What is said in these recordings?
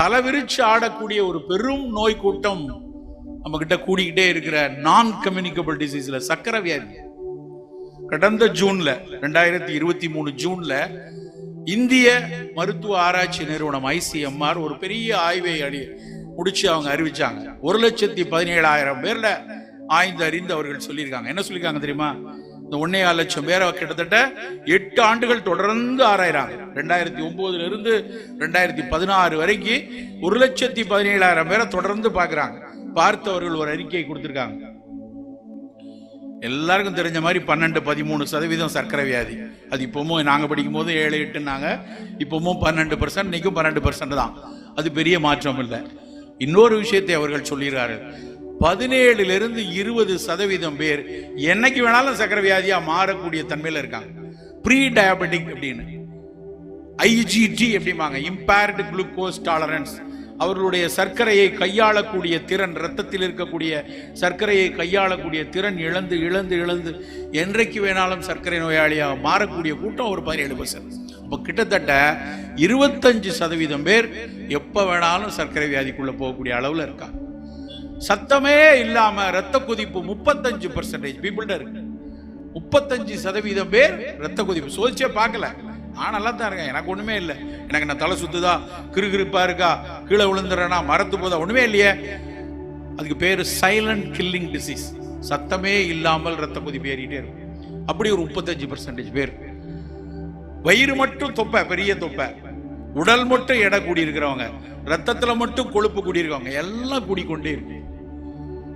தலைவிரிச்சு ஆடக்கூடிய ஒரு பெரும் நோய் கூட்டம் நம்ம கிட்ட கூடிக்கிட்டே இருக்கிற நான் கம்யூனிகபிள் டிசீஸ்ல சக்கரை வியாதி கடந்த ஜூன்ல ரெண்டாயிரத்தி இருபத்தி மூணு ஜூன்ல இந்திய மருத்துவ ஆராய்ச்சி நிறுவனம் ஐசிஎம்ஆர் ஒரு பெரிய ஆய்வை அடி முடிச்சு அவங்க அறிவிச்சாங்க. ஒரு லட்சத்தி பதினேழாயிரம் பேர்ல ஆய்ந்து அறிந்து அவர்கள் சொல்லியிருக்காங்க. என்ன சொல்லியிருக்காங்க தெரியுமா? இந்த ஒன்னே ஆறு லட்சம் பேரை கிட்டத்தட்ட எட்டு ஆண்டுகள் தொடர்ந்து ஆராயிறாங்க. ரெண்டாயிரத்தி ஒன்பதுல இருந்து ரெண்டாயிரத்தி பதினாறு வரைக்கும் ஒரு லட்சத்தி பதினேழாயிரம் பேரை தொடர்ந்து பார்க்கறாங்க. பார்த்தவர்கள் ஒரு அறிக்கை கொடுத்திருக்காங்க. எல்லாருக்கும் தெரிஞ்ச மாதிரி பன்னெண்டு பதிமூணு சதவீதம் சர்க்கரை வியாதி. அது இப்பவும் நாங்க படிக்கும் போது ஏழு எட்டுனாங்க இப்பவும் பன்னெண்டு பர்சன்ட் இன்னைக்கும் பன்னெண்டு பர்சன்ட் தான். அது பெரிய மாற்றம் இல்லை. இன்னொரு விஷயத்தை அவர்கள் சொல்லிடுறாரு பதினேழுலேருந்து இருபது சதவீதம் பேர் என்னைக்கு வேணாலும் சர்க்கரை வியாதியாக மாறக்கூடிய தன்மையில் இருக்காங்க. ப்ரீ டயபெட்டிக் அப்படின்னு ஐஜிடி எப்படிம்பாங்க இம்பேர்டு குளுக்கோஸ் டாலரன்ஸ் அவர்களுடைய சர்க்கரையை கையாளக்கூடிய திறன் ரத்தத்தில் இருக்கக்கூடிய சர்க்கரையை கையாளக்கூடிய திறன் இழந்து இழந்து இழந்து என்றைக்கு வேணாலும் சர்க்கரை நோயாளியாக மாறக்கூடிய கூட்டம் ஒரு பதினேழு பர்சன்ட் இப்போ கிட்டத்தட்ட இருபத்தஞ்சு சதவீதம் பேர் எப்போ வேணாலும் சர்க்கரை வியாதிக்குள்ளே போகக்கூடிய அளவில் இருக்காங்க. சத்தமே இல்லாம ரத்த கொதிப்பு முப்பத்தஞ்சு பர்சன்டேஜ் பீப்புள்கிட்ட இருக்கு. முப்பத்தஞ்சு சதவீதம் பேர் ரத்த கொதிப்பு. சோதிச்சே பார்க்கல. நான் நல்லா தான் இருக்கேன். எனக்கு ஒண்ணுமே இல்லை. எனக்கு நான் தலை சுத்துதா? கிருகிருப்பா இருக்கா? கீழே விழுந்துறேனா மரத்து போதா? ஒண்ணுமே இல்லையே. அதுக்கு பேரு சைலண்ட் கில்லிங் டிசீஸ் சத்தமே இல்லாமல் ரத்த கொதிப்பு ஏறிட்டே இருக்கும். அப்படி ஒரு முப்பத்தஞ்சு பர்சன்டேஜ் பேர். வயிறு மட்டும் தொப்பை பெரிய தொப்பை. உடல் மட்டும் எடை கூடியிருக்கிறவங்க. ரத்தத்தில் மட்டும் கொழுப்பு கூடியிருக்கவங்க. எல்லாம் எல்லாம் கூடிக்கொண்டே இருக்கு.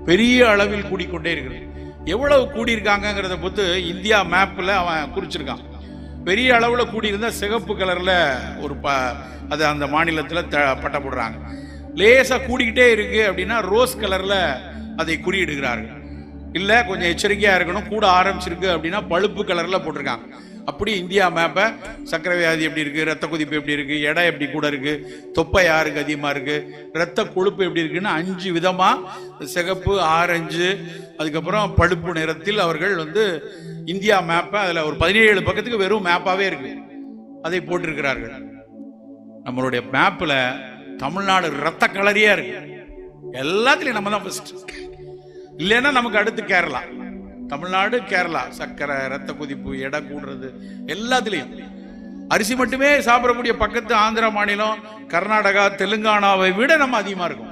பெரிய அளவில் கூடிக்கொண்டே இருக்கிறது. எவ்வளவு கூடியிருக்காங்கிறத பொறுத்து இந்தியா மேப்பில் அவன் குறிச்சிருக்கான். பெரிய அளவில் கூடியிருந்தால் சிகப்பு கலரில் ஒரு ப அது அந்த மாநிலத்தில் த- பட்டை போடுறாங்க. லேசாக கூடிக்கிட்டே இருக்குது அப்படின்னா ரோஸ் கலரில் அதை குறியிடுகிறார்கள். இல்லை கொஞ்சம் எச்சரிக்கையாக இருக்கணும் கூட ஆரம்பிச்சிருக்கு அப்படின்னா பழுப்பு கலரில் போட்டிருக்காங்க. அப்படி இந்தியா மேப்பை சர்க்கரை வியாதி எப்படி இருக்குது ரத்த கொதிப்பு எப்படி இருக்குது எடை எப்படி கூட இருக்குது தொப்பை யாருக்கு அதிகமாக இருக்குது ரத்த கொழுப்பு எப்படி இருக்குன்னு அஞ்சு விதமாக சிகப்பு ஆரஞ்சு அதுக்கப்புறம் பழுப்பு நிறத்தில் அவர்கள் வந்து இந்தியா மேப்பை அதில் ஒரு பதினேழு பக்கத்துக்கு வெறும் மேப்பாகவே இருக்குது அதை போட்டிருக்கிறார்கள். நம்மளுடைய மேப்பில் தமிழ்நாடு ரத்த கலரியாக இருக்குது எல்லாத்துலேயும் நம்ம தான் ஃபஸ்ட்டு இல்லைன்னா நமக்கு அடுத்து கேரளா. தமிழ்நாடு கேரளா. சர்க்கரை ரத்த கொதிப்பு எடை கூடுறது எல்லாத்துலேயும். அரிசி மட்டுமே சாப்பிடக்கூடிய பக்கத்து ஆந்திரா மாநிலம் கர்நாடகா தெலுங்கானாவை விட நம்ம அதிகமாக இருக்கும்.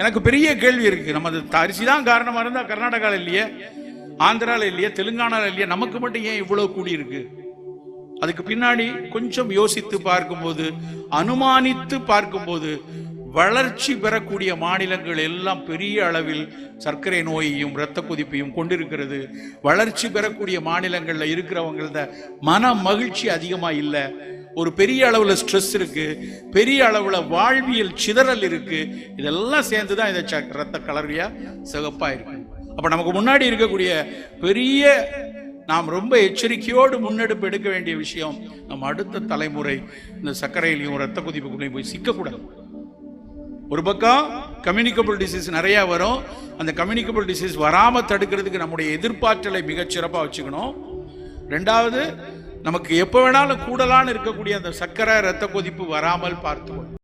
எனக்கு பெரிய கேள்வி இருக்குது நம்ம அது அரிசி தான் காரணமாக இருந்தால் கர்நாடகாவில் இல்லையே ஆந்திராவில் இல்லையே தெலுங்கானாவில் இல்லையே நமக்கு மட்டும் ஏன் இவ்வளோ கூடி இருக்கு? அதுக்கு பின்னாடி கொஞ்சம் யோசித்து பார்க்கும்போது அனுமானித்து பார்க்கும்போது வளர்ச்சி பெறக்கூடிய மாநிலங்கள் எல்லாம் பெரிய அளவில் சர்க்கரை நோயையும் இரத்த கொதிப்பையும் கொண்டிருக்கிறது. வளர்ச்சி பெறக்கூடிய மாநிலங்களில் இருக்கிறவங்கள மன மகிழ்ச்சி அதிகமாக இல்லை. ஒரு பெரிய அளவில் ஸ்ட்ரெஸ் இருக்குது பெரிய அளவில் வாழ்வியல் சிதறல் இருக்குது இதெல்லாம் சேர்ந்து தான் இந்த ச- ரத்த கலர்வியாக சிகப்பாக இருக்கும் அப்போ நமக்கு முன்னாடி இருக்கக்கூடிய பெரிய நாம் ரொம்ப எச்சரிக்கையோடு முன்னெடுப்பு எடுக்க வேண்டிய விஷயம் நம்ம அடுத்த தலைமுறை இந்த சர்க்கரையிலையும் ரத்த கொதிப்புக்குள்ளேயும் போய் சிக்கக்கூடாது. ஒரு பக்கம் கம்யூனிகபிள் டிசீஸ் நிறைய வரும். அந்த கம்யூனிகபிள் டிசீஸ் வராமல் தடுக்கிறதுக்கு நம்முடைய எதிர்பார்த்தலை மிகச்சிறப்பாக வச்சுக்கணும். ரெண்டாவது நமக்கு எப்போ வேணாலும் கூடலான்னு இருக்கக்கூடிய அந்த சர்க்கரை ரத்த கொதிப்பு வராமல் பார்த்துக்கணும்.